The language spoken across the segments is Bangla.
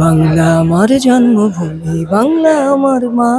বাংলা আমার জন্মভূমি, বাংলা আমার মা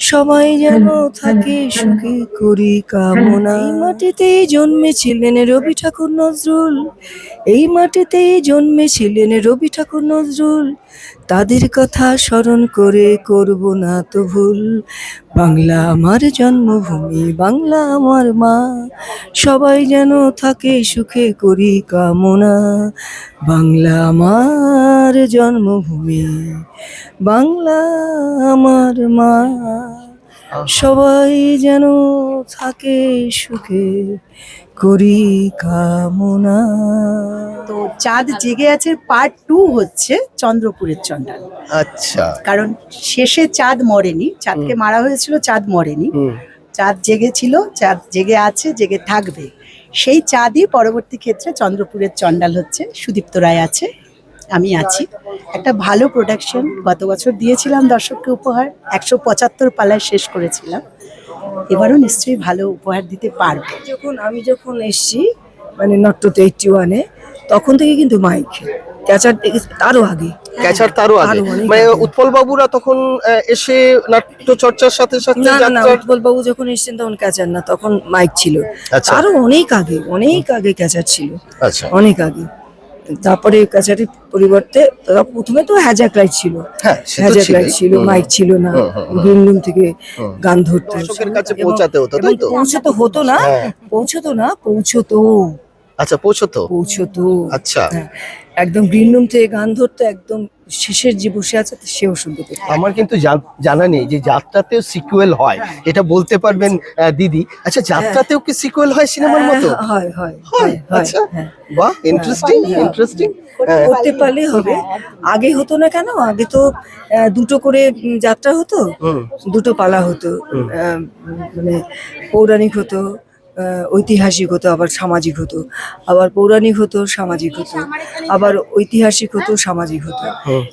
সবাই যেন থাকে সুখে, করি কামনা। এই মাটিতেই জন্মেছিলেন রবি ঠাকুর নজরুল। এই মাটিতেই জন্মেছিলেন রবি ঠাকুর নজরুল। তাদের কথা স্মরণ করে করব না তো ভুল। বাংলা আমার জন্মভূমি, বাংলা আমার মা। সবাই যেন থাকে সুখে করি কামনা। বাংলা আমার জন্মভূমি, বাংলা আমার মা। সবাই যেন থাকে সুখে করি কামনা। তো চাঁদ জেগে আছে পার্ট টু হচ্ছে চন্দ্রপুরের চন্ডাল আচ্ছা। কারণ শেষে চাঁদ মরেনি চাঁদকে মারা হয়েছিল চাঁদ মরেনি। চাঁদ জেগেছিল চাঁদ জেগে আছে জেগে থাকবে। সেই চাঁদই পরবর্তী ক্ষেত্রে চন্দ্রপুরের চন্ডাল হচ্ছে সুদীপ্ত রায় আছে আমি আছি। একটা ভালো প্রোডাকশন গত বছর দিয়েছিলাম দর্শককে উপহার একশো পঁচাত্তর পালায় শেষ করেছিলাম। এবারও নিশ্চয়ই ভালো উপহার দিতে পারব। যখন আমি যখন এসছি মানে নট্টতে এইটটি ওয়ানে তখন থেকে কিন্তু মাইক। ক্যাচার তারও আগে। ক্যাচার তারও আগে। মানে উৎপল বাবুরা তখন এসে নাট্য চর্চার সাথে সাথে না না উৎপল বাবু যখন এসেছেন তখন ক্যাচার না তখন মাইক ছিল। আচ্ছা। আরও অনেক আগে অনেক আগে ক্যাচার ছিল। আচ্ছা। অনেক আগে। তারপরে ক্যাচারের পরিবর্তে প্রথমে তো হ্যাজাক লাইট ছিল। হ্যাঁ হ্যাজাক লাইট ছিল মাইক ছিল না। গ্রিন রুম থেকে গান ধরতে পৌঁছাতে হতো, পৌঁছাতে হতো না হ্যাঁ। পৌঁছতো না পৌঁছতো। আচ্ছা পৌঁছতো? পৌঁছতো। আচ্ছা। হ্যাঁ, একদম গ্রিন রুম থেকে গান ধরতো একদম শেষের যে বসে আছে সেও শুনতে পেত আমার কিন্তু জানা নেই যে যাত্রাতেও সিকুয়েল হয়। এটা বলতে পারবেন দিদি। আচ্ছা যাত্রাতেও কি সিকুয়েল হয় সিনেমার মতো? হ্যাঁ, হয় হয় হয়? হয় হয় আচ্ছা। হ্যাঁ। বাহ ইন্টারেস্টিং ইন্টারেস্টিং করতে পারলেই হবে। আগে হতো না কেন? আগে তো দুটো করে যাত্রা হতো হুম। দুটো পালা হতো মানে পৌরাণিক হতো ঐতিহাসিক হতো আবার সামাজিক হতো। আবার পৌরাণিক হতো সামাজিক হতো। আবার ঐতিহাসিক হতো সামাজিক হতো।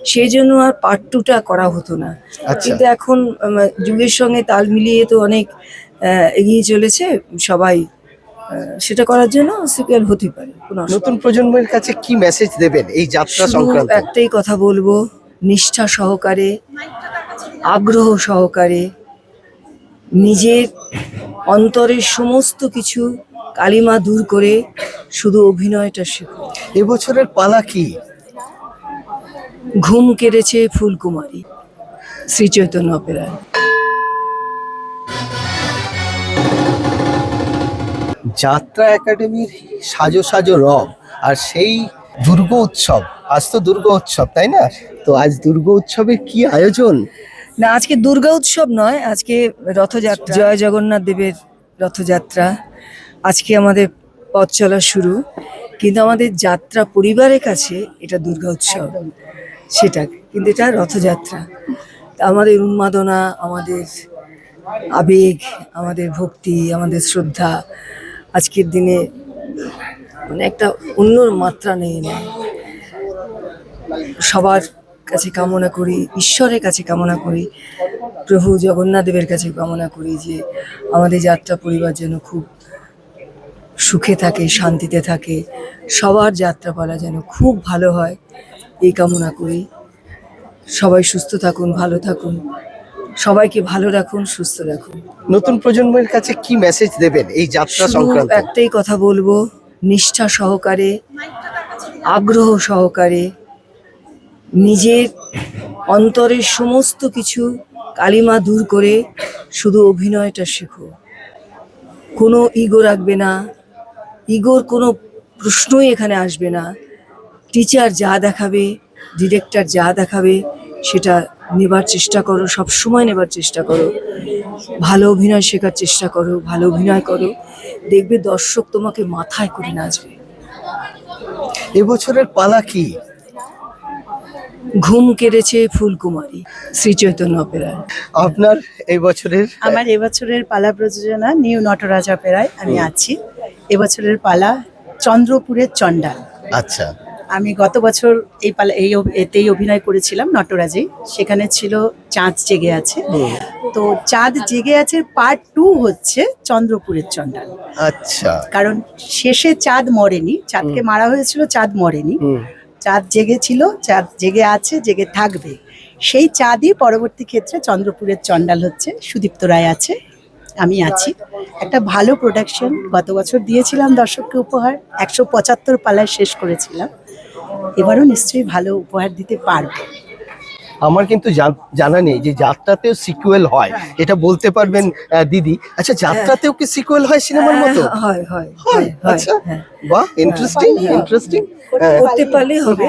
সেই জন্য আর পার্ট টুটা করা হতো না। আচ্ছা। কিন্তু এখন যুগের সঙ্গে তাল মিলিয়ে তো অনেক এগিয়ে চলেছে। সবাই সেটা করার জন্য সিকুয়েল হতে পারে নতুন প্রজন্মের কাছে কি মেসেজ দেবেন এই যাত্রা সংক্রান্ত? একটাই কথা বলব নিষ্ঠা সহকারে আগ্রহ সহকারে নিজের অন্তরের সমস্ত কিছু কালিমা দূর করে শুধু অভিনয়টা শেখো। এবছরের পালা কি? ঘুম কেড়েছে ফুলকুমারী শ্রী চৈতন্য অপেরায় যাত্রা একাডেমির সাজো সাজো রব আর সেই দুর্গ উৎসব আজ তো দুর্গ উৎসব তাই না? তো আজ দুর্গ উৎসবের কি আয়োজন? না আজকে দুর্গা উৎসব নয় আজকে রথযাত্রা। জয় জগন্নাথ দেবের রথযাত্রা আজকে আমাদের পথ চলা শুরু। কিন্তু আমাদের যাত্রা পরিবারের কাছে এটা দুর্গা উৎসব সেটা। কিন্তু এটা রথযাত্রা। আমাদের উন্মাদনা আমাদের আবেগ আমাদের ভক্তি আমাদের শ্রদ্ধা আজকের দিনে মানে একটা অন্য মাত্রা নেই নেয়। সবার কাছে কামনা করি ঈশ্বরের কাছে কামনা করি প্রভু জগন্নাথদেবের কাছে কামনা করি যে আমাদের যাত্রা পরিবার যেন খুব সুখে থাকে শান্তিতে থাকে সবার যাত্রাপালা যেন খুব ভালো হয় এই কামনা করি। সবাই সুস্থ থাকুন ভালো থাকুন সবাইকে ভালো রাখুন সুস্থ রাখুন। নতুন প্রজন্মের কাছে কি মেসেজ দেবেন এই যাত্রা সংক্রান্ত? একটাই কথা বলব নিষ্ঠা সহকারে আগ্রহ সহকারে নিজের অন্তরের সমস্ত কিছু কালিমা দূর করে শুধু অভিনয়টা শেখো। কোনো ইগো রাখবে না, ইগোর কোনো প্রশ্নই এখানে আসবে না। টিচার যা দেখাবে, ডিরেক্টর যা দেখাবে, সেটা নেবার চেষ্টা করো সব সময় নেবার চেষ্টা করো। ভালো অভিনয় শেখার চেষ্টা করো, ভালো অভিনয় করো। দেখবে দর্শক তোমাকে মাথায় করে নাচবে। এবছরের পালা কি? ঘুম কেড়েছে ফুলকুমারী শ্রী চৈতন্য অপেরায় আপনার এই বছরের আমার এবছরের পালা প্রযোজনা নিউ নটরাজ অপেরায় আমি আছি। এবছরের পালা চন্দ্রপুরের চন্ডাল আচ্ছা। আমি গত বছর এই পালা এই এতেই অভিনয় করেছিলাম নটরাজে সেখানে ছিল চাঁদ জেগে আছে। তো চাঁদ জেগে আছে পার্ট টু হচ্ছে চন্দ্রপুরের চন্ডাল আচ্ছা। কারণ শেষে চাঁদ মরেনি চাঁদকে মারা হয়েছিল চাঁদ মরেনি। চাঁদ জেগেছিল চাঁদ জেগে আছে, জেগে থাকবে। সেই চাঁদই পরবর্তী ক্ষেত্রে চন্দ্রপুরের চণ্ডাল হচ্ছে, সুদীপ্ত রায় আছে, আমি আছি। একটা ভালো প্রোডাকশন গত বছর দিয়েছিলাম দর্শককে উপহার, একশো পঁচাত্তর পালায় শেষ করেছিলাম। এবারও নিশ্চয়ই ভালো উপহার দিতে পারব। আমার কিন্তু জান- নেই যে যাত্রাতেও সিকুয়েল হয়। এটা বলতে পারবেন দিদি। আচ্ছা যাত্রাতেও কি সিকুয়েল হয় সিনেমার মতো? হ্যাঁ, হয় হয়? হয় হয় হয় আচ্ছা। হ্যাঁ। বাহ ইন্টারেস্টিং ইন্টারেস্টিং করতে পারলেই হবে।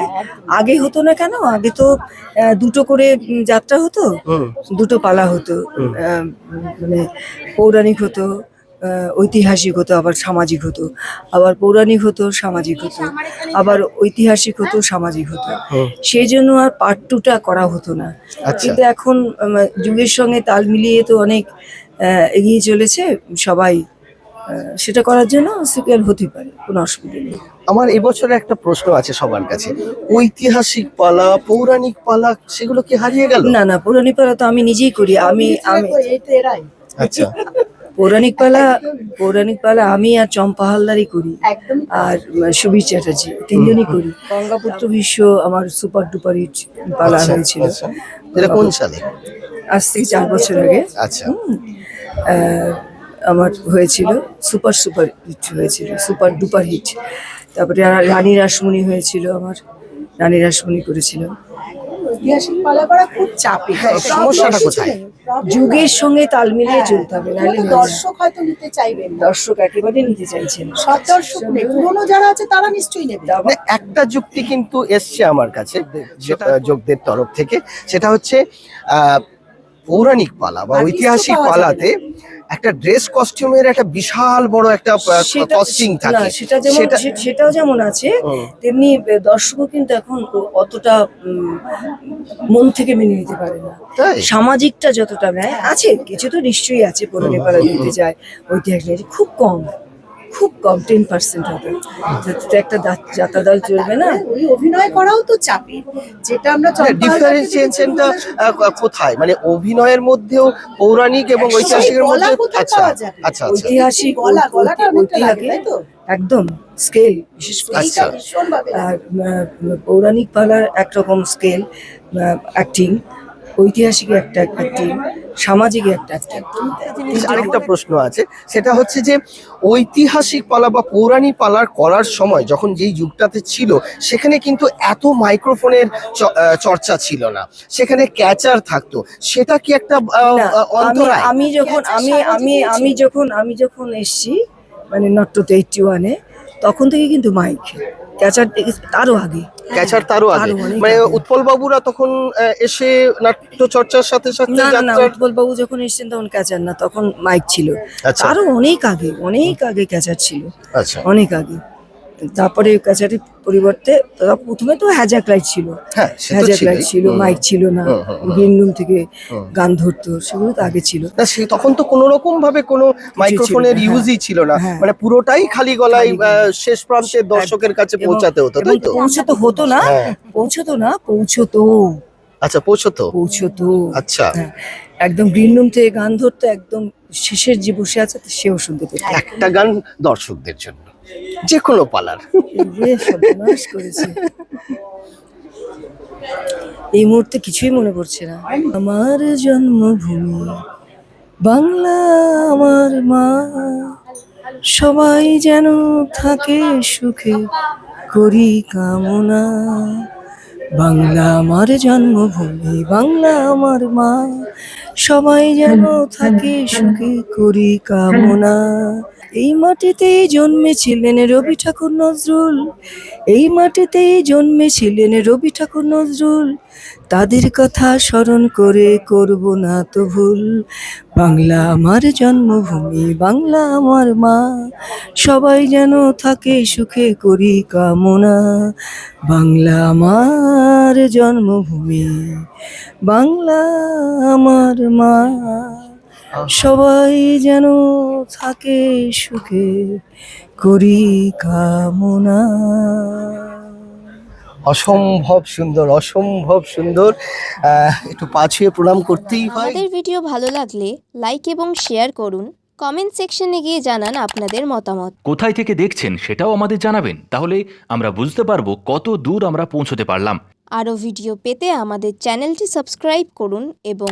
আগে হতো না কেন? আগে তো দুটো করে যাত্রা হতো দুটো পালা হতো মানে পৌরাণিক হতো ঐতিহাসিক হতো আবার সামাজিক হতো। আবার পৌরাণিক হতো সামাজিক হতো। আবার ঐতিহাসিক হতো সামাজিক হতো। সেই জন্য আর পার্ট টুটা করা হতো না। আচ্ছা। কিন্তু এখন যুগের সঙ্গে তাল মিলিয়ে তো অনেক এগিয়ে চলেছে। সবাই সেটা করার জন্য সিকুয়েল হতে পারে কোনো অসুবিধা নেই। আমার এবছরে একটা প্রশ্ন আছে সবার কাছে। ঐতিহাসিক পালা পৌরাণিক পালা সেগুলো কি হারিয়ে গেল? না না পৌরাণিক পালা তো আমি নিজেই করি। আমি আমি আচ্ছা। পৌরাণিক পালা পৌরাণিক পালা আমি আর চম্পা হালদারই করি। আর সুবীর চ্যাটার্জি তিনজনই করি। গঙ্গাপুত্র বিশ্ব আমার সুপার ডুপার হিট পালা আচ্ছা, হয়েছিল। আচ্ছা। এটা কোন সালে? আজ থেকে চার বছর আগে। আচ্ছা। আমার হয়েছিল সুপার সুপার হিট হয়েছিল সুপার ডুপার হিট। তারপরে রানী রাসমণি হয়েছিল আমার রানী রাসমণি করেছিলাম। ঐতিহাসিক পালা করা খুব চাপে। হ্যাঁ, সমস্যাটা কোথায়? যুগের সঙ্গে তাল মিলিয়ে চলতে হবে নাহলে দর্শক হয়তো নিতে চাইবেন দর্শক একেবারে নিতে চাইছেন। সব দর্শক নেই পুরোনো যারা আছে তারা নিশ্চয়ই নেবে। মানে একটা যুক্তি কিন্তু এসছে আমার কাছে সেটা যোগদের তরফ থেকে সেটা হচ্ছে আহ, পৌরাণিক পালা বা ঐতিহাসিক পালাতে একটা ড্রেস কস্টিউমের একটা বিশাল বড় একটা কস্টিং থাকে। সেটা যেমন সেটাও যেমন আছে তেমনি দর্শকও কিন্তু এখন অতটা মন থেকে মেনে নিতে পারে না। সামাজিকটা যতটা নেয় আছে কিছু তো নিশ্চয়ই আছে পুরো নেপালে নিতে যায় ঐতিহাসিক খুব কম। খুব কম টেন পার্সেন্ট হবে। একটা দা- যাত্রা দল চলবে না। ওই অভিনয় করাও তো চাপে। যেটা আমরা ডিফারেন্সিয়েশনটা কোথায়? মানে অভিনয়ের মধ্যেও পৌরাণিক এবং ঐতিহাসিকের মধ্যে আচ্ছা আচ্ছা আচ্ছা। ঐতিহাসিক ঐতিহাসিক তো? একদম স্কেল বিশেষ করে আচ্ছা। পৌরাণিক পালার একরকম স্কেল অ্যাক্টিং ঐতিহাসিক একটা অ্যাক্টিং সামাজিক একটা জিনিস। আরেকটা প্রশ্ন আছে সেটা হচ্ছে যে ঐতিহাসিক পালা বা পৌরাণিক পালার করার সময় যখন যেই যুগটাতে ছিল সেখানে কিন্তু এত মাইক্রোফোনের চ- চর্চা ছিল না। সেখানে ক্যাচার থাকতো। সেটা কি একটা আমি অন্তরায়? আমি যখন আমি আমি আমি যখন আমি যখন এসছি মানে নট্টতে এইটটি ওয়ানে তখন থেকে কিন্তু মাইক। ক্যাচার তারও আগে। ক্যাচার তারও আগে। মানে। উৎপল বাবুরা তখন এসে নাট্য চর্চার সাথে সাথে না না না উৎপল বাবু যখন এসেছেন তখন ক্যাচার না তখন মাইক ছিল। আরও অনেক আগে অনেক আগে ক্যাচার ছিল। আচ্ছা। অনেক আগে। তারপরে ক্যাচারের পরিবর্তে তারা প্রথমে তো হ্যাজাক লাইট ছিল। হ্যাঁ হ্যাজাক লাইট ছিল মাইক ছিল না। গ্রিন রুম থেকে গান ধরতো সেগুলো তো আগে ছিল। সে তখন তো কোনো রকম ভাবে কোনো মাইক্রোফোনের ইউজই ছিল না। হ্যাঁ। মানে পুরোটাই খালি গলায় শেষ প্রান্তের দর্শকের কাছে পৌঁছাতে হতো তাই তো? পৌঁছাতো হতো না হ্যাঁ। পৌঁছতো না পৌঁছতো। আচ্ছা পৌঁছতো? পৌঁছতো। আচ্ছা। হ্যাঁ, একদম গ্রিন রুম থেকে গান ধরতো একদম শেষের যে বসে আছে সেও শুনতে পেত। একটা গান দর্শকদের জন্য। যে কোনো পালার এই মুহূর্তে কিছুই মনে পড়ছে না। আমার জন্মভূমি, বাংলা আমার মা। সবাই যেন থাকে সুখে, করি কামনা। বাংলা আমার জন্মভূমি, বাংলা আমার মা। সবাই যেন থাকে সুখে, করি কামনা। এই মাটিতেই জন্মেছিলেন রবি ঠাকুর নজরুল। এই মাটিতেই জন্মেছিলেন রবি ঠাকুর নজরুল। তাদের কথা স্মরণ করে করব না তো ভুল। বাংলা আমার জন্মভূমি, বাংলা আমার মা। সবাই যেন থাকে সুখে করি কামনা। বাংলা আমার জন্মভূমি, বাংলা আমার মা। সবাই যেন থাকে সুখে করি কামনা। অসম্ভব সুন্দর অসম্ভব সুন্দর। একটু পাছিয়ে প্রণাম করতেই হয়। আমাদের ভিডিও ভালো লাগলে লাইক এবং শেয়ার করুন। কমেন্ট সেকশনে গিয়ে জানান আপনাদের মতামত। কোথায় থেকে দেখছেন সেটাও আমাদের জানাবেন। তাহলে আমরা বুঝতে পারব কত দূর আমরা পৌঁছতে পারলাম। আরও ভিডিও পেতে আমাদের চ্যানেলটি সাবস্ক্রাইব করুন এবং